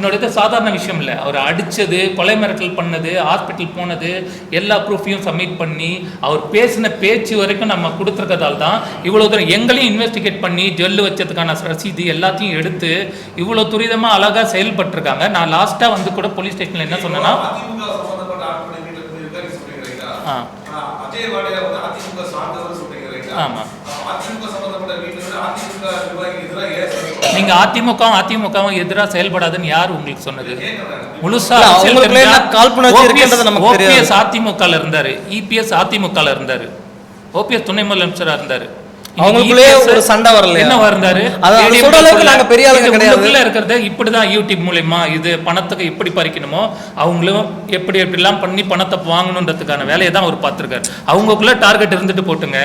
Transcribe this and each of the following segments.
என்னோட இது சாதாரண விஷயம் இல்லை. அவர் அடித்தது கொலை மிரட்டல் பண்ணது ஹாஸ்பிட்டல் போனது எல்லா ப்ரூஃபையும் சப்மிட் பண்ணி அவர் பேசின பேச்சு வரைக்கும் நம்ம கொடுத்துருக்கதால் தான் இவ்வளோ தூரம் எங்களையும் இன்வெஸ்டிகேட் பண்ணி ஜெல்லு வச்சதுக்கான ரசீது எல்லாத்தையும் எடுத்து இவ்வளோ துரிதமாக அழகாக செயல்பட்டிருக்காங்க. நான் லாஸ்ட்டாக வந்து கூட போலீஸ் ஸ்டேஷனில் என்ன சொன்னேன்னா? ஆ. ஆ, நீங்கள் அதிமுகவும் அதிமுகவும் எதிராக செயல்படாதுன்னு யார் உங்களுக்கு சொன்னது. முழுசா அவங்களுக்குள்ள. OPS அதிமுகல இருந்தாரு இபிஎஸ் அதிமுகல இருந்தாரு ஓபிஎஸ் துணை முதலமைச்சரா இருந்தாரு EPS ஒரு சண்டை வரலையா? என்ன நாங்க பெரிய ஆளுங்க கிடையாது. இருக்கிறத இப்படிதான் யூடியூப் மூலியமா இது பணத்துக்கு எப்படி பறிக்கணுமோ அவங்களும் எப்படி எப்படிலாம் பண்ணி பணத்தை வாங்கணுன்றதுக்கான வேலையை தான் அவர் பார்த்துருக்காரு அவங்களுக்குள்ள டார்கெட் இருந்துட்டு போட்டுங்க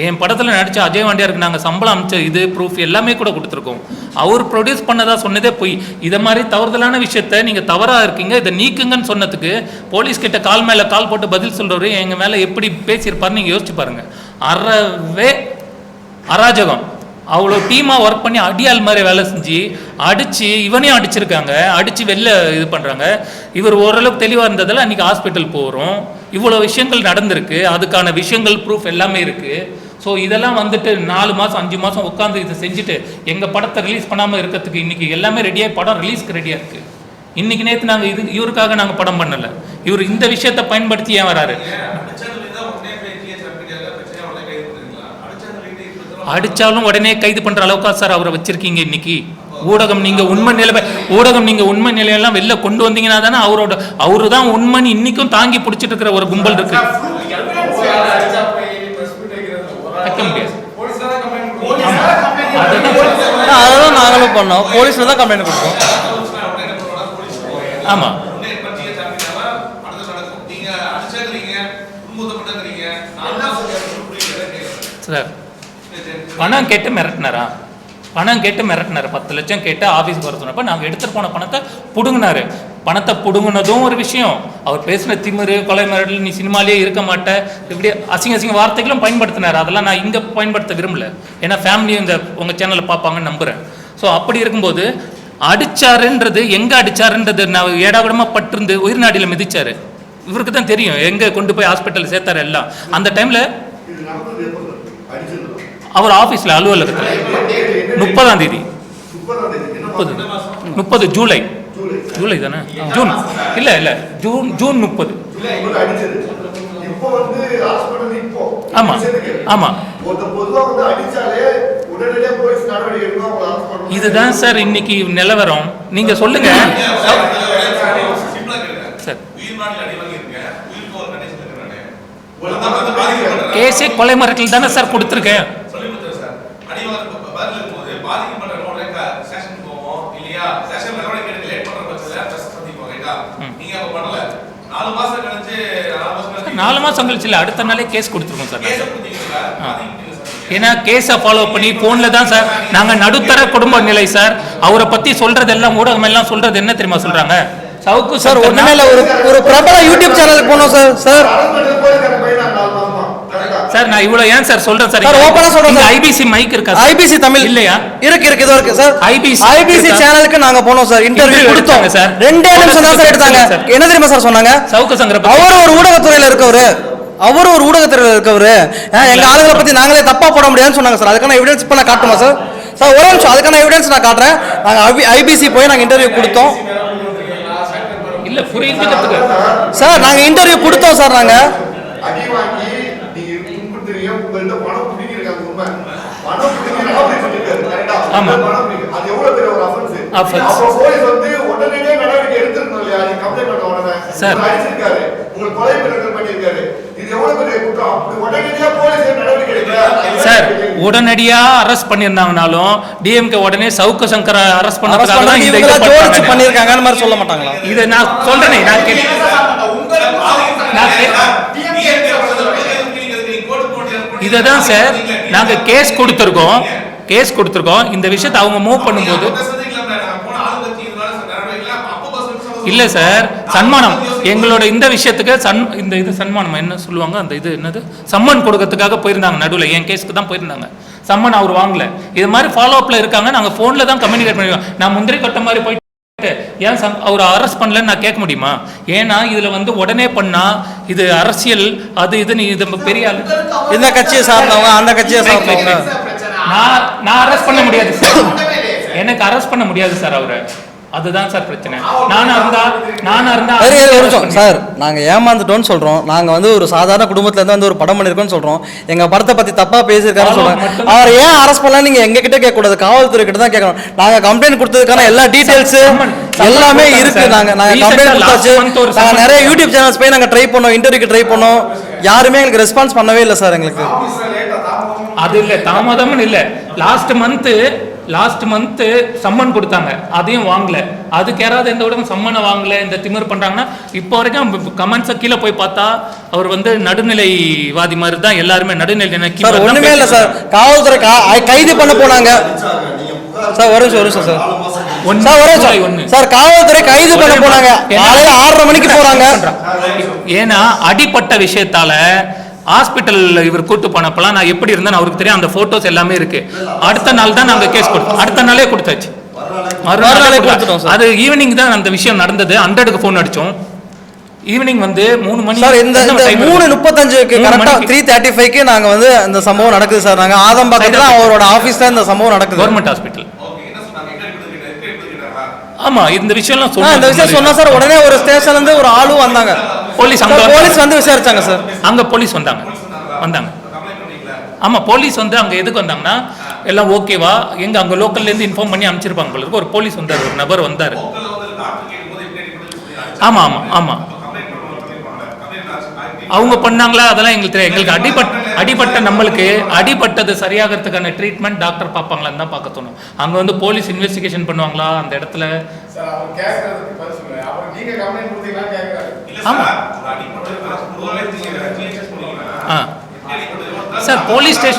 என் படத்தில் நடித்த அஜய் வாண்டியாருக்கு நாங்கள் சம்பளம் அமைச்ச இது ப்ரூஃப் எல்லாமே கூட கொடுத்துருக்கோம். அவர் ப்ரொடியூஸ் பண்ணதா சொன்னதே போய். இதை மாதிரி தவறுதலான விஷயத்த நீங்கள் தவறாக இருக்கீங்க இதை நீக்குங்கன்னு சொன்னதுக்கு போலீஸ் கிட்ட கால் மேலே கால் போட்டு பதில் சொல்கிறவரு எங்கள் மேலே எப்படி பேசியிருப்பாருன்னு நீங்கள் யோசிச்சு பாருங்கள் அறவே அராஜகம். அவ்வளோ டீமாக ஒர்க் பண்ணி அடியாள் மாதிரி வேலை செஞ்சு அடித்து இவனையும் அடிச்சிருக்காங்க அடித்து வெளில இது பண்ணுறாங்க இவர் ஓரளவுக்கு தெளிவாக இருந்ததில் அன்றைக்கி ஹாஸ்பிட்டல் போகிறோம் இவ்வளோ விஷயங்கள் நடந்திருக்கு அதுக்கான விஷயங்கள் ப்ரூஃப் எல்லாமே இருக்குது ஸோ இதெல்லாம் வந்துட்டு நாலு மாதம் அஞ்சு மாதம் உட்காந்து இதை செஞ்சுட்டு எங்கள் படத்தை ரிலீஸ் பண்ணாமல் இருக்கிறதுக்கு இன்றைக்கி எல்லாமே ரெடியாக படம் ரிலீஸ்க்கு ரெடியாக இருக்குது இன்றைக்கி நேற்று நாங்கள் இது இவருக்காக நாங்கள் படம் பண்ணலை. இவர் இந்த விஷயத்தை பயன்படுத்தி ஏன் வராரு? அடித்தாலும் உடனே கைது பண்ணுற அளவுக்கா சார் அவரை வச்சுருக்கீங்க இன்னைக்கு? ஊடகம் நீங்கள் உண்மை நிலைமை ஊடகம் நீங்கள் உண்மை நிலையெல்லாம் வெளில கொண்டு வந்தீங்கன்னா தானே அவரோட அவரு தான் உண்மைன்னு இன்னைக்கும் தாங்கி பிடிச்சிட்டு இருக்கிற ஒரு கும்பல் இருக்கு வைக்க முடியாது அதெல்லாம் நாங்களும் பண்ணோம். போலீஸ்ல தான் கம்ப்ளைண்ட் கொடுத்தோம். ஆமா. சார் பணம் கேட்டு மிரட்டினாரா? பணம் கேட்டு மிரட்டினாரு. பத்து லட்சம் கேட்டு ஆஃபீஸ் வர சொன்னப்ப நாங்கள் எடுத்துகிட்டு போன பணத்தை பிடுங்கினாரு. பணத்தை பிடுங்கினதும் ஒரு விஷயம். அவர் பேசின திமிரு கொலை மிரட்டல் நீ சினிமாலேயே இருக்க மாட்ட. இப்படி அசிங்க அசிங்க வார்த்தைகளும் பயன்படுத்தினார். அதெல்லாம் நான் இங்கே பயன்படுத்த விரும்பல. ஏன்னா ஃபேமிலியும் இந்த உங்கள் சேனலில் பார்ப்பாங்கன்னு நம்புகிறேன் ஸோ அப்படி இருக்கும்போது அடிச்சாருன்றது எங்கே அடிச்சாருன்றது நான் ஏடாவிடமாக பட்டிருந்து உயிர்நாடியில் மிதிச்சார். இவருக்கு தான் தெரியும் எங்கே கொண்டு போய் ஹாஸ்பிட்டல் சேர்த்தாரு எல்லாம். அந்த டைமில் அவர் ஆஃபீஸில் அலுவலகத்தில் முப்பதாம் தேதி. முப்பது முப்பது ஜூலை. ஜூலை. தானே ஜூன் இல்லை இல்லை ஜூன் ஜூன் முப்பது ஆமாம் ஆமாம் ஆமா. ஆமா. இதுதான் சார் இன்னைக்கு நிலவரம் நீங்க சொல்லுங்க சார் கேஸே கொலை மிரட்டல் தானே சார் கொடுத்துருக்கேன் சொல்லி கொடுத்தேன் சார். அடி வாங்க பதில் இருக்கும்போது பாதிக்கப்பட்ட உடனே க- session போவோம், இல்லையா? session நடவடிக்கை எடுக்க late பண்ற பட்சத்துல press சந்திப்போம், ரைட்டா? ம். நீங்க அப்ப பண்ணல. நாலு மாசம் கழிச்சு, நாலு மாசம் கழிச்சு இல்லை அடுத்த நாளே கேஸ் கொடுத்துருக்கோம் சார். ஏன்னா கேஸை ஃபாலோ பண்ணி ஃபோனில் தான் சார் நாங்கள் நடுத்தர குடும்ப நிலை சார். அவரை பற்றி சொல்றதெல்லாம் ஊடகம் எல்லாம் சொல்றது என்ன தெரியுமா சொல்றாங்க? சவுக்கு சார் ஒண்ணுமே இல்ல ஒரு ஒரு பிரபல யூடியூப் சேனலுக்கு போனோம் சார் சார் ஹாஸ்பிட்டல் போலீஸ் அந்த பையன் நாலு மாசமா கரெக்டா சார் நான் இவ்வளவு ஏன் சார் சொல்றேன் சார்? சார், ஆ சொல்றேன் சார். ஐபிசி மைக் இருக்கா சார்? ஐபிசி தமிழ் இல்லையா? இருக்கு இருக்கு இதோ இருக்கு சார். ஐபிசி இருக்கா? சேனலுக்கு நாங்க போனோம் சார் இன்டர்வியூ கொடுத்தோம். சார். ரெண்டே நிமிஷம் தான் சார் எடுத்தாங்க. என்ன தெரியுமா சார் சொன்னாங்க? சவுக்கு சங்கரை அவர் ஒரு ஊடகத்துறையில இருக்கவரு. அவர் ஒரு ஊடகத்துறையில இருக்கவரு. எங்க ஆளுங்களை பத்தி நாங்களே தப்பா போட முடியாதுன்னு சொன்னாங்க சார். அதுக்கான எவிடன்ஸ் இப்ப நான் காட்டுமா சார்? சார் ஒரே நிமிஷம் அதுக்கான எவிடன்ஸ் நான் காட்டுறேன். நாங்க ஐபிசி போய் நாங்க இன்டர்வியூ கொடுத்தோம். இல்ல புரிஞ்சுக்கிறதுக்கு சார் நாங்க இன்டர்வியூ கொடுத்தோம் சார் நாங்க அடி வாங்கி நீங்க துன்புறுத்துறீங்க உங்கள்ட்ட பணம் பிடிக்கிறாங்க உண்மை பணம் பிடிக்கிறாங்க அப்படின்னு சொல்லியிருக்காரு கரெக்டா ஆமா. அது எவ்வளவு பெரிய ஒரு அஃபென்ஸ் Offense. அப்போ போலீஸ் வந்து உடனடியே நடவடிக்கை எடுத்திருக்கணும் இல்லையா நீங்க கம்ப்ளைண்ட் பண்ண உடனே. சார். அடிச்சிருக்காரு. உங்களுக்கு கொலை மிரட்டல் பண்ணியிருக்காரு. இது எவ்வளவு பெரிய குற்றம்? அப்படி உடனடியா போலீஸ் நடவடிக்கை எடுக்கல. சார் உடனடியா அரெஸ்ட் பண்ணியிருந்தாங்கனாலும் டிஎம்கே உடனே சவுக்கு சங்கரை அரெஸ்ட் பண்றது இந்த இதை ஜோடிச்சு. பண்ணிருக்காங்கன்னு மாதிரி சொல்ல மாட்டாங்களா? இதை நான் சொல்றேனே நான் கே- நான் கே- இதை தான் சார் நாங்க கேஸ் கொடுத்துருக்கோம். கேஸ் கொடுத்துருக்கோம். இந்த விஷயத்தை அவங்க மூவ் பண்ணும்போது இல்ல சார் சன்மானம். எங்களோட இந்த விஷயத்துக்கு சன் இந்த இது சன்மானம் என்ன சொல்லுவாங்க? அந்த இது என்னது? சம்மன் கொடுக்கறதுக்காக போயிருந்தாங்க நடுவில். என் கேஸ்க்கு தான் போயிருந்தாங்க. சம்மன் அவர் வாங்கல. இது மாதிரி ஃபாலோ அப்ல இருக்காங்க. நாங்க ஃபோன்ல தான் கம்யூனிகேட் பண்ணிருக்கோம். நான் முந்திரி கட்ட மாதிரி போயிட்டு ஏன் சம் அவர் அரெஸ்ட் பண்ணலன்னு நான் கேட்க முடியுமா? ஏன்னா இதுல வந்து உடனே பண்ணா இது அரசியல் அது இதுன்னு இது பெரிய ஆளு இந்த கட்சியை சார்ந்தவங்க அந்த கட்சியை சார்ந்தவங்க. நான் நான் அரெஸ்ட் பண்ண முடியாது சார் எனக்கு அரெஸ்ட் பண்ண முடியாது சார் அவரை. அதுதான் சார் பிரச்சனை. நானா இருந்தா நானா இருந்தா சரி ஒரு நிமிஷம். சார் நாங்க ஏமாந்துட்டோம்னு சொல்றோம். நாங்க வந்து ஒரு சாதாரண குடும்பத்துல இருந்து வந்து ஒரு படம் பண்ணிருக்கோம்னு சொல்றோம். எங்க படத்தை பத்தி தப்பா பேசியிருக்காருன்னு சொல்றாங்க அவர் ஏன் அரெஸ்ட் பண்ணலாம் நீங்க எங்க கிட்ட கேட்க கூடாது காவல்துறை கிட்ட தான் கேட்கணும். நாங்க கம்ப்ளைண்ட் கொடுத்ததுக்கான எல்லா டீடைல்ஸ் எல்லாமே இருக்கு. நாங்க நாங்க கம்ப்ளைண்ட் கொடுத்தாச்சு. நாங்க நிறைய. யூடியூப் சேனல்ஸ் போய் நாங்க ட்ரை பண்ணோம் இன்டர்வியூக்கு ட்ரை பண்ணோம். யாருமே எங்களுக்கு ரெஸ்பான்ஸ் பண்ணவே இல்லை சார் எங்களுக்கு. அது இல்ல தாமதம்னு இல்ல. Last month last month summon கொடுத்தாங்க. அதையும் வாங்கல. அதுக்கு யாராவது எந்த விடவும் சம்மனை வாங்கல இந்த திமிர் பண்றாங்கன்னா இப்போ வரைக்கும் கமெண்ட்ஸை கீழே போய் பார்த்தா அவர் வந்து நடுநிலைவாதி மாதிரி தான் எல்லாருமே நடுநிலை சார் ஒண்ணுமே இல்லை சார். காவல்துறை கைது பண்ண போனாங்க. சார் ஒரு நிமிஷம் ஒரு நிமிஷம் சார். சார் காவல்துறை கைது பண்ண போனாங்க. காலையில ஆறரை மணிக்கு போறாங்க. ஏன்னா அடிப்பட்ட விஷயத்தால ஹாஸ்பிட்டல் இவர் கூட்டு போனப்பலாம் நான் எப்படி இருந்தேன்னு அவருக்கு தெரியும். அந்த போட்டோஸ் எல்லாமே இருக்கு. அடுத்த நாள் தான் நாங்க கேஸ் கொடுத்தோம். அடுத்த நாளே கொடுத்தாச்சு. மறுநாளே கொடுத்துட்டோம். அது ஈவினிங் தான் அந்த விஷயம் நடந்தது. ஹண்ட்ரடுக்கு ஃபோன் அடிச்சோம். ஈவினிங் வந்து மூணு மணி சார் இந்த மூணு? முப்பத்தஞ்சுக்கு மூணு கரெக்டா மணிக்கு. த்ரீ தேர்ட்டி ஃபைவ்க்கு நாங்க வந்து இந்த சம்பவம் நடக்குது சார். நாங்க ஆதம்பாக்கத்துல அவரோட ஆபீஸ்ல இந்த சம்பவம் நடக்குது. கவர்மெண்ட் ஹாஸ்பிட்டல் ஓகே என்ன சொன்னாங்க? எங்க எடுத்து எங்க எடுத்து கேட்டாங்களா ஆமா இந்த விஷயம்லாம் ஆ, இந்த விஷயம் சொன்னா சார் உடனே ஒரு ஸ்டேஷன்ல இருந்து ஒரு ஆளும் வந்தாங்க. போலீஸ் அங்க. போலீஸ் வந்து விசாரிச்சாங்க சார். அங்க போலீஸ் வந்தாங்க. வந்தாங்க. ஆமா போலீஸ் வந்து அங்க எதுக்கு வந்தாங்கன்னா எல்லாம் ஓகேவா எங்க அங்க லோக்கல்ல இருந்து இன்ஃபார்ம் பண்ணி அனுப்பிச்சிருப்பாங்க போல ஒரு போலீஸ் வந்தார் ஒரு நபர் வந்தாரு. ஆமா ஆமா ஆமா கம்ப்ளைண்ட் பண்ணுவாங்க பண்ணிருப்பாங்க கம்ப்ளைண்ட் ஆச்சு அவங்க பண்ணாங்களா? அதெல்லாம் எங்களுக்கு தெரியும் எங்களுக்கு அடிபட் அடிபட்ட நம்மளுக்கு அடிபட்டது சரியாகிறதுக்கான ட்ரீட்மெண்ட் டாக்டர் பார்ப்பாங்களான்னு தான் பார்க்க தோணும். அங்க வந்து போலீஸ் இன்வெஸ்டிகேஷன் பண்ணுவாங்களா? அந்த இடத்துல ஆ? சார், புரியுதா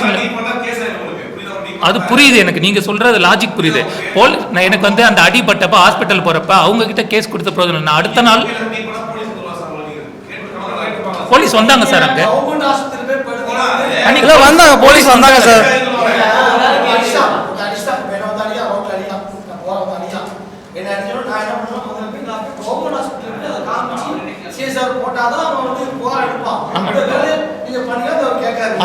நீ அது புரியுது எனக்கு. நீங்க சொல்றது லாஜிக் புரியுது. போல் நான் எனக்கு வந்து அந்த அடிபட்டப்ப ஹாஸ்பிட்டல் போறப்ப அவங்க கிட்ட கேஸ் கொடுத்த இல்லை. நான் அடுத்த நாள் நீ பண்ணா போலீஸ் வந்துருவா சார் உங்களுக்கு கேட்டு கவலை ஆயிட்டு போலீஸ் வந்தாங்க சார் அங்க. அன்னைக்கு இல்ல வந்தாங்க போலீஸ் வந்தாங்க சார்.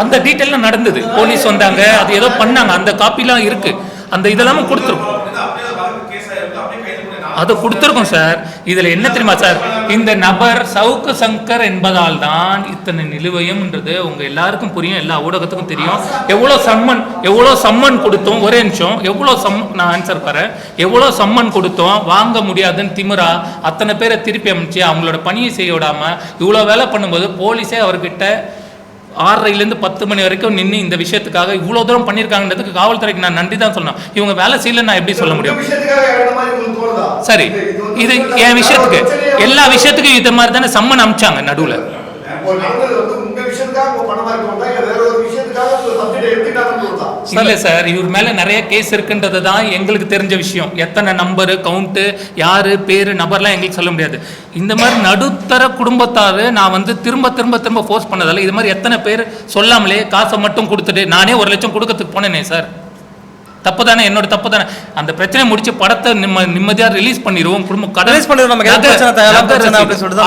அந்த டீட்டெயிலாம் நடந்தது. போலீஸ் வந்தாங்க அது ஏதோ பண்ணாங்க. அந்த காப்பிலாம் இருக்கு. அந்த இதெல்லாம் கொடுத்துருக்கோம் அப்படியே வழக்கு கேஸ் ஆயிருக்கு அப்படியே கைது பண்ணி நான் அதை கொடுத்துருக்கோம் சார். இதில் என்ன தெரியுமா சார்? இந்த நபர் சவுக்கு சங்கர் என்பதால் தான் இத்தனை நிலுவையும்ன்றது உங்கள் எல்லாருக்கும் புரியும் எல்லா ஊடகத்துக்கும் தெரியும். எவ்வளோ சம்மன் எவ்வளோ சம்மன் கொடுத்தோம் ஒரே நிமிஷம். எவ்வளோ சம் நான் ஆன்சர் தரேன் எவ்வளோ சம்மன் கொடுத்தோம் வாங்க முடியாதுன்னு திமிரா அத்தனை பேரை திருப்பி அமைச்சு அவங்களோட பணியை செய்ய விடாமல் இவ்வளோ வேலை பண்ணும்போது போலீஸே அவர்கிட்ட ஆறரைலேருந்து பத்து மணி வரைக்கும் நின்று இந்த விஷயத்துக்காக இவ்வளோ தூரம் பண்ணியிருக்காங்கன்றதுக்கு காவல்துறைக்கு நான் நன்றி தான் சொல்லணும். இவங்க வேலை செய்யல நான் எப்படி சொல்ல முடியும்? சரி இது என் விஷயத்துக்கு. எல்லா விஷயத்துக்கும் இது மாதிரி தானே சம்மன் அமிச்சாங்க நடுவில் இப்போ நடந்தது வந்து உங்க விஷயத்துக்காக உங்க பணமா இருக்கணும் இல்ல வேற ஒரு விஷயத்துக்காக ஒரு சப்ஜெக்ட் எடுத்துட்டாங்கன்னு தோணுதா இல்ல சார். இவர் மேல நிறைய கேஸ் இருக்குன்றது தான் எங்களுக்கு தெரிஞ்ச விஷயம். எத்தனை நம்பரு கவுண்ட்டு யாரு பேரு நபர்லாம் எங்களுக்கு சொல்ல முடியாது. இந்த மாதிரி நடுத்தர குடும்பத்தாரு நான் வந்து திரும்ப திரும்ப திரும்ப ஃபோர்ஸ் பண்ணதால இது மாதிரி எத்தனை பேர் சொல்லாமலே காசை மட்டும் கொடுத்துட்டு நானே ஒரு லட்சம் கொடுக்கறதுக்கு போனேனே சார். தப்பு தானே என்னோட தப்பு தானே அந்த பிரச்சனை முடிச்சு படத்தை நிம்ம நிம்மதியா ரிலீஸ் பண்ணிடுவோம் குடும்பம் கடன்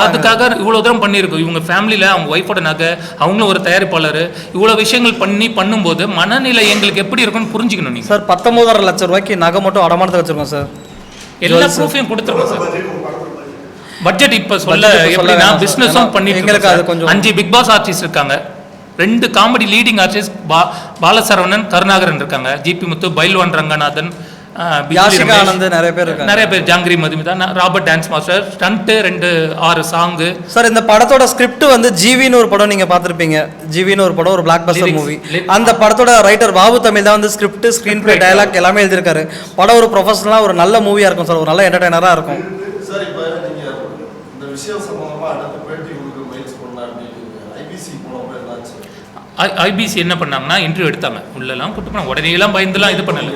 அதுக்காக இவ்வளவு தூரம் பண்ணியிருக்கோம். இவங்க ஃபேமிலியில அவங்க ஒய்ஃபோட நகை அவங்களும் ஒரு தயாரிப்பாளர். இவ்வளவு விஷயங்கள் பண்ணி பண்ணும்போது மனநிலை எங்களுக்கு எப்படி இருக்கும்னு புரிஞ்சுக்கணும் நீங்க. சார் பத்தொன்பதரை லட்சம் ரூபாய்க்கு நகை மட்டும் அடமானத்தை வச்சிருக்கோம் சார். எல்லா. ப்ரூஃபையும் கொடுத்துருக்கோம் சார். பட்ஜெட் இப்ப சொல்ல சார். பிசினஸும் ஏன்னா பண்ணிட்டு எங்களுக்கு அது. கொஞ்சம் அஞ்சு பிக் பாஸ் ஆர்டிஸ்ட் இருக்காங்க. ரெண்டு காமெடி லீடிங் ஆர்டிஸ்ட் பா பாலசரவணன் கருணாகரன் இருக்காங்க. ஜிபி முத்து பைல்வான் ரங்கநாதன் நிறைய பேர் நிறைய பேர். Jangiri Madhumitha Robert dance master stunt ரெண்டு ஆறு சாங்கு சார் இந்த படத்தோட ஸ்கிரிப்ட் வந்து ஜிவின்னு ஒரு படம் நீங்க பார்த்திருப்பீங்க. ஜிவின்னு ஒரு படம் ஒரு பிளாக் பஸ்டர். மூவி அந்த படத்தோட ரைட்டர் பாபு தமிழ் தான் வந்து ஸ்கிரிப்ட் ஸ்க்ரீன் பிளே டயலாக் எல்லாமே எழுதியிருக்காரு. படம் ஒரு ப்ரொஃபஷனலாக ஒரு நல்ல மூவியா இருக்கும் சார். ஒரு நல்ல என்டர்டைனராக இருக்கும் சார் இப்போ நீங்க இந்த விஷயம் சம்பந்தமா அடுத்த பேட்டி கொடுக்க முயற்சி பண்ண அப்படின்னு ஐபிசி போனப்ப என்னாச்சு ஐபிசி என்ன பண்ணாங்கன்னா இன்டர்வியூ எடுத்தாங்க. உள்ளெல்லாம் கூட்டு போனாங்க. உடனே எல்லாம் பயந்துலாம் இது பண்ணல.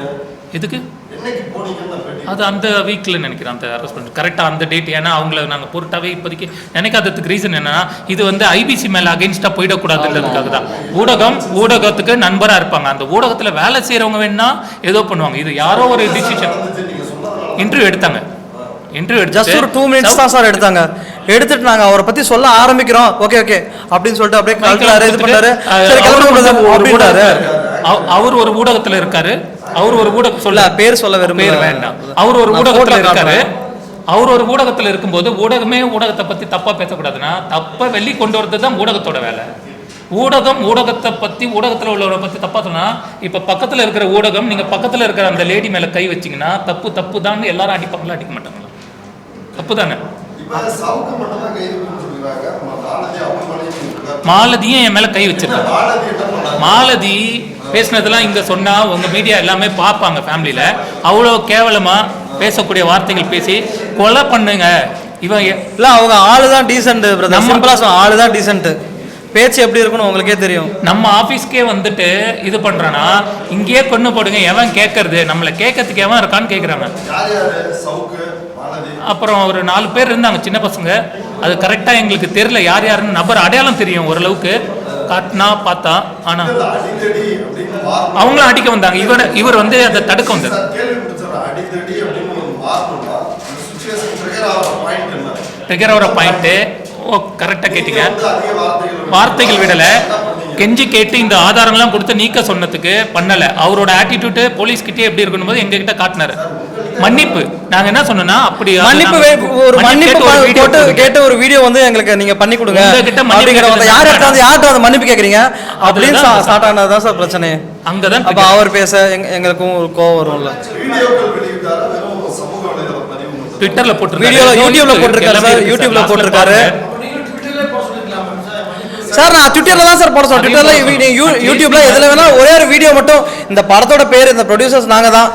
எதுக்கு? என்னைக்கு போனீங்கன்னு பேட்டி அது அந்த வீக்கில் நினைக்கிறேன் அந்த அரெஸ்ட் பண்ணி கரெக்டாக அந்த டேட் ஏன்னா அவங்கள நாங்கள் பொருட்டாவே இப்போதைக்கு நினைக்காததுக்கு ரீசன் என்னன்னா இது வந்து ஐபிசி மேலே அகைன்ஸ்டாக போயிடக்கூடாதுன்றதுக்காக தான். ஊடகம் ஊடகத்துக்கு நண்பராக இருப்பாங்க. அந்த ஊடகத்தில் வேலை செய்கிறவங்க வேணா ஏதோ பண்ணுவாங்க. இது யாரோ ஒரு டிசிஷன் இன்டர்வியூ எடுத்தாங்க. இன்டர்வியூ ஜஸ்ட் ஒரு டூ மினிட்ஸ் தான் சார் எடுத்தாங்க. எடுத்துட்டு நாங்க அவரை பத்தி சொல்ல ஆரம்பிக்கிறோம். ஓகே ஓகே அப்படின்னு சொல்லிட்டு அப்படியே இது பண்ணாரு. சரி அப்படின்றாரு அவர் ஒரு ஊடகத்துல இருக்காரு. அவர் ஒரு ஊடகம் சொல்ல பேர் சொல்ல விரும்பல. பேர் வேண்டாம். அவர் ஒரு ஊடகத்துல இருக்காரு. அவர் ஒரு ஊடகத்துல இருக்கும்போது ஊடகமே ஊடகத்தை பத்தி தப்பா பேசக்கூடாதுன்னா தப்பா வெளி கொண்டு வரது தான் ஊடகத்தோட வேலை. ஊடகம் ஊடகத்தை பத்தி ஊடகத்துல உள்ளவரை பத்தி தப்பா சொன்னா இப்ப பக்கத்துல இருக்கிற ஊடகம் நீங்க பக்கத்துல இருக்கிற அந்த லேடி மேல கை வச்சீங்கன்னா தப்பு தப்பு தான் எல்லாரும் அடிப்பாங்களா அடிக்க மாட்டாங்களா? தப்பு தானே மாலதியும் என் மேல கை வச்சிருக்காங்க. மாலதி பேசினதெல்லாம் இங்க சொன்னா உங்க மீடியா எல்லாமே பார்ப்பாங்க ஃபேமிலியில அவ்வளோ கேவலமா பேசக்கூடிய வார்த்தைகள் பேசி கொலை பண்ணுங்க. இவன் எ- இல்ல அவங்க ஆளு தான் டீசென்ட் பிரதர் நம்ம- சிம்பிளா சொல்ல ஆளு தான் டீசென்ட் பேச்சு எப்படி இருக்குன்னு உங்களுக்கே தெரியும். நம்ம ஆபீஸ்க்கே வந்துட்டு இது பண்றானா? இங்கேயே கொண்டு போடுங்க எவன் கேட்கறது நம்மளை கேட்கறதுக்கு எவன் இருக்கான்னு கேட்குறாங்க அப்புறம் ஒரு நாலு பேர் இருந்தாங்க சின்ன பசங்க. அது கரெக்டாக எங்களுக்கு தெரியல யார் யாருன்னு. நபர் அடையாளம் தெரியும் ஓரளவுக்கு. காட்டினா பார்த்தா ஆனால். அவங்களும் அடிக்க வந்தாங்க. இவர் இவர் வந்து அதை தடுக்க வந்தார். ட்ரிகர் ஆகிற பாயிண்ட்டு ஓ கரெக்டாக கேட்டீங்க. வார்த்தைகள் விடலை? கெஞ்சி கேட்டு இந்த ஆதாரம்லாம் கொடுத்து நீக்க சொன்னதுக்கு பண்ணலை. அவரோட ஆட்டிடியூட்டு போலீஸ்கிட்டே எப்படி இருக்கணும் போது எங்ககிட்ட காட்டினாரு. மன்னிப்பு. நாங்கள் என்ன சொன்னோம்னா அப்படி மன்னிப்பு நாங்க- ஒரு மன்னிப்பு போட்டு. கேட்டு ஒரு வீடியோ வந்து எங்களுக்கு நீங்க பண்ணி கொடுங்க. அப்படிங்கிற யார் வந்து யார்கிட்ட வந்து மன்னிப்பு கேக்குறீங்க? அப்படின்னு ஸ்டார்ட் ஆனதுதான் சார் பிரச்சனை. அங்கதான் அப்ப அவர் பேச எங்க- எங்களுக்கும் ஒரு கோவம் வரும்ல. ட்விட்டர்ல போட்டிருக்காரு. வீடியோல யூடியூப்ல போட்டிருக்காரு சார். யூடியூப்ல போட்டிருக்காரு. நீங்க சார் நான் ட்விட்டர்ல தான் சார் போட சொல்றேன் ட்விட்டர்ல. யூடியூப்ல எதுல வேணா ஒரே ஒரு வீடியோ மட்டும் இந்த படத்தோட பேர் இந்த ப்ரொடியூசர்ஸ் நாங்க தான்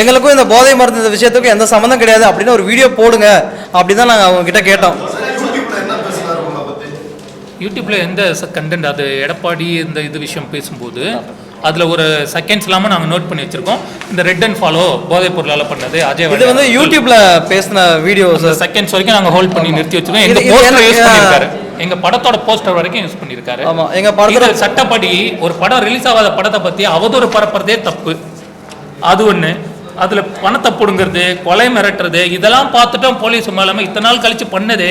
எங்களுக்கும் இந்த போதை மருந்து இந்த விஷயத்துக்கும் எந்த சம்மந்தம் கிடையாது. அப்படின்னு ஒரு வீடியோ போடுங்க. அப்படிதான் நாங்க அவங்க கிட்ட கேட்டோம் யூடியூப்ல எந்த கண்டென்ட் அது எடப்பாடி இந்த இது விஷயம் பேசும்போது அதுல ஒரு செகண்ட்ஸ் இல்லாம நாங்க நோட் பண்ணி வச்சிருக்கோம். இந்த ரெட் அண்ட் ஃபாலோ போதைப் பொருளால பண்ணது அஜய் இது வந்து யூடியூப்ல பேசின வீடியோ சார் செகண்ட்ஸ் வரைக்கும் நாங்க ஹோல்ட் பண்ணி நிறுத்தி வச்சிருக்கோம். எங்க போஸ்டர் யூஸ் படத்தோட போஸ்டர் வரைக்கும் யூஸ் பண்ணிருக்காரு. ஆமா. எங்க படத்துல இது சட்டப்படி ஒரு படம் ரிலீஸ் ஆகாத படத்தை பத்தி அவதூறு பரப்புறதே தப்பு. அது ஒண்ணு. அதுல பணத்தை புடுங்கிறது கொலை மிரட்டுறது இதெல்லாம் பார்த்துட்டோம் போலீஸ் மேலாம இத்தனை நாள் கழிச்சு பண்ணது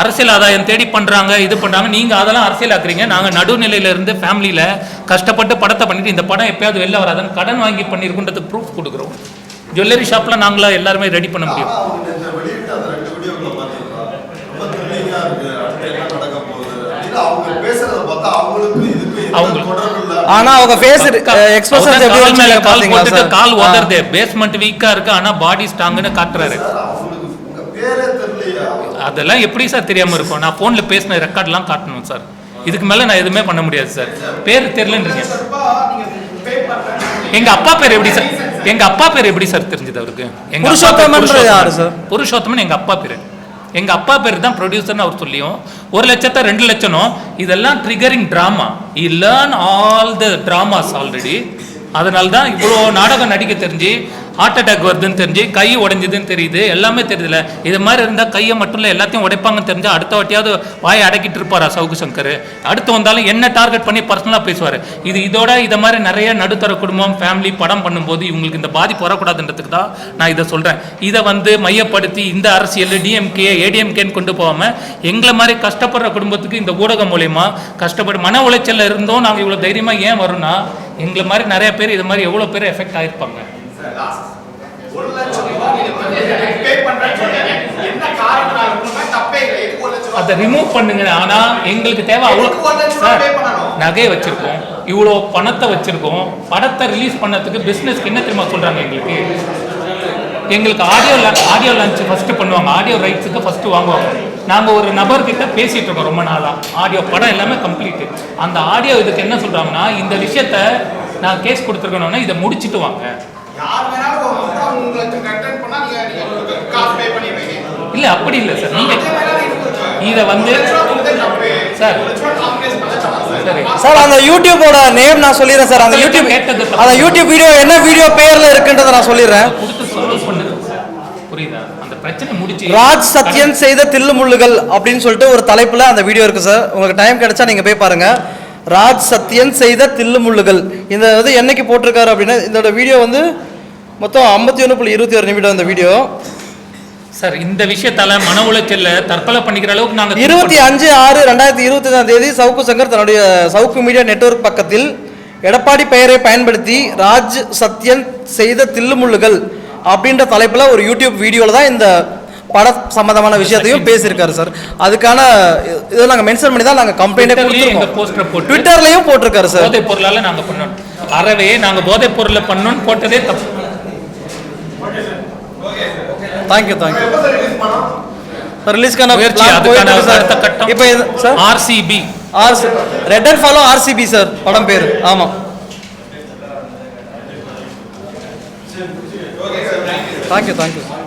அரசியல் ஆதாயம் தேடி பண்றாங்க இது பண்றாங்க நீங்க அதெல்லாம் அரசியல் ஆக்குறீங்க. நாங்க நடுநிலையில இருந்து ஃபேமிலியில கஷ்டப்பட்டு படத்தை பண்ணிட்டு இந்த படம் எப்பயாவது வெளில வராதுன்னு கடன் வாங்கி பண்ணிருக்குன்றது ப்ரூஃப் கொடுக்குறோம். ஜுவல்லரி ஷாப்ல நாங்களா எல்லாருமே ரெடி பண்ண முடியும். அவங்க ஆனா அவங்க ஃபேஸ் எக்ஸ்பிரஷன்ஸ் எப்படி கால் பாத்தீங்களா போட்டுட்டு சார்? கால். உதறது. பேஸ்மெண்ட் வீக்கா இருக்கு ஆனா பாடி ஸ்ட்ராங்னு காட்டுறாரு. சார் அவங்களுக்கு உங்க பேரே தெரியலையா? அதெல்லாம் எப்படி சார் தெரியாம இருக்கும்? நான் போன்ல பேசின ரெக்கார்ட்லாம் காட்டணும் சார். இதுக்கு மேல நான் எதுவுமே பண்ண முடியாது சார். பேர் தெரியலன்றீங்க எங்க அப்பா பேர் எப்படி சார்? எங்க அப்பா பேர் எப்படி சார் தெரிஞ்சது அவருக்கு? எங்க அப்பா பேர் புருஷோத்தமன்றது யாரு சார்? புருஷோத்தமன் எங்க அப்பா பேரு. எங்கள் அப்பா பேர் தான் ப்ரொடியூசர்னு அவர் சொல்லியும் ஒரு லட்சத்தை ரெண்டு லட்சம் இதெல்லாம் triggering drama I learn all the dramas already அதனால தான் இவ்வளோ நாடகம் நடிக்க தெரிஞ்சு ஹார்ட் அட்டாக் வருதுன்னு தெரிஞ்சு கை உடைஞ்சதுன்னு தெரியுது. எல்லாமே தெரியுதுல. இது மாதிரி இருந்தால் கையை மட்டும் இல்லை எல்லாத்தையும் உடைப்பாங்கன்னு தெரிஞ்சு அடுத்த வாட்டியாவது வாயை அடக்கிட்டு இருப்பாரா சவுக்கு சங்கர். அடுத்து வந்தாலும் என்ன டார்கெட் பண்ணி பர்சனலாக பேசுவார். இது இதோட இதை மாதிரி நிறைய நடுத்தர குடும்பம் ஃபேமிலி படம் பண்ணும்போது இவங்களுக்கு இந்த பாதிப்பு வரக்கூடாதுன்றதுக்கு தான் நான் இதை சொல்கிறேன் இதை வந்து மையப்படுத்தி இந்த அரசியல் டிஎம்கே ஏடிஎம்கேன்னு கொண்டு போகாமல் எங்களை மாதிரி கஷ்டப்படுற குடும்பத்துக்கு இந்த ஊடகம் மூலயமா கஷ்டப்பட்டு மன உளைச்சலில் இருந்தோம் நாங்கள் இவ்வளோ தைரியமாக ஏன் வரோம்னா எங்களை மாதிரி நிறைய பேர் இது மாதிரி எவ்வளோ பேர் எஃபெக்ட் ஆகிருப்பாங்க ஒரு லட்சம் ரூபாய் நீங்க பே பண்றேன்னு சொன்னீங்க என்ன காரணத்தினால உண்மை தப்பே இல்லை எதுக்கு ஒரு லட்சம் ரூபாய் அதை ரிமூவ் பண்ணுங்க ஆனா எங்களுக்கு தேவை அவ்வளோ எதுக்கு ஒரு லட்சம் ரூபாய் சார் pay பண்ணணும்? நகை வச்சிருக்கோம். இவ்வளோ பணத்தை வச்சிருக்கோம். படத்தை ரிலீஸ் பண்ணதுக்கு பிஸ்னஸ்க்கு என்ன தெரியுமா சொல்றாங்க எங்களுக்கு? எங்களுக்கு ஆடியோ ஆடியோ லான்ச் ஃபர்ஸ்ட் பண்ணுவாங்க. ஆடியோ ரைட்ஸுக்கு ஃபர்ஸ்ட் வாங்குவாங்க. நாங்க ஒரு நபர்கிட்ட பேசிட்டு இருக்கோம் ரொம்ப நாளா. ஆடியோ படம் எல்லாமே கம்ப்ளீட் அந்த ஆடியோ இதுக்கு என்ன சொல்றாங்கன்னா இந்த விஷயத்த நான் கேஸ் கொடுத்துருக்கணும்னா இதை முடிச்சிட்டு வாங்க யார் வேணாலும் ஒரு ரூபாய் உங்களுக்கு கண்டென்ட் பண்ணா நீங்க நீங்க உங்களுக்கு காசு பே பண்ணிடுவீங்க இல்ல அப்படி இல்லை சார் நீங்க அதே மாதிரி இது வந்து சார். சரி அந்த யூடியூபோட நேம் நான் சொல்லிடுறேன் சார் அந்த யூடியூப். அந்த யூடியூப் வீடியோ என்ன வீடியோ பேர்ல இருக்குன்றதை நான் சொல்லிடுறேன். புரியுதா? அந்த பிரச்சனை முடிச்சு ராஜ் சத்யன் செய்த தில்லுமுள்ளுகள் அப்படின்னு சொல்லிட்டு ஒரு தலைப்புல அந்த வீடியோ இருக்கு சார் உங்களுக்கு டைம் கிடைச்சா நீங்க போய் பாருங்க. ராஜ் சத்யன் செய்த தில்லுமுள்ளுகள் இந்த இது என்னைக்கு போட்டிருக்காரு அப்படின்னா இதோட வீடியோ வந்து மொத்தம் ஐம்பத்தி ஒன்று புள்ளி இருபத்தி ஒரு நிமிடம் இந்த வீடியோ சார் இந்த விஷயத்தால மன உளைச்சல்ல தற்கொலை பண்ணிக்கிற அளவுக்கு நாங்க இருபத்தி அஞ்சு ஆறு ரெண்டாயிரத்தி இருபத்தி அஞ்சாம் தேதி சவுக்கு சங்கர் தன்னுடைய சவுக்கு மீடியா நெட்வொர்க் பக்கத்தில் எடப்பாடி பெயரை பயன்படுத்தி ராஜ் சத்யன் செய்த தில்லுமுள்ளுகள் அப்படின்ற தலைப்புல ஒரு யூடியூப் வீடியோல தான் இந்த பட சம்பந்தமான விஷயத்தையும் பேசியிருக்காரு சார். அதுக்கான இதை நாங்கள் மென்ஷன் பண்ணி தான் நாங்கள் கம்ப்ளைண்டே கொடுத்துருக்கோம். ட்விட்டர்லையும் போட்டிருக்காரு சார். போதைப் பொருளால நாங்க பண்ணோம். அறவே நாங்க போதைப் பொருளை பண்ணோம்னு போட்டதே தப்பு. தேங்க்யூ தேங்க்யூ சார் ரிலீஸ்க்கான முயற்சி அதுக்கான அடுத்த சார் கட்டம். இப்போ இது sir RCB R red and follow RCB sir படம் பேர். ஆமாம் தேங்க்யூ தேங்க்யூ சார்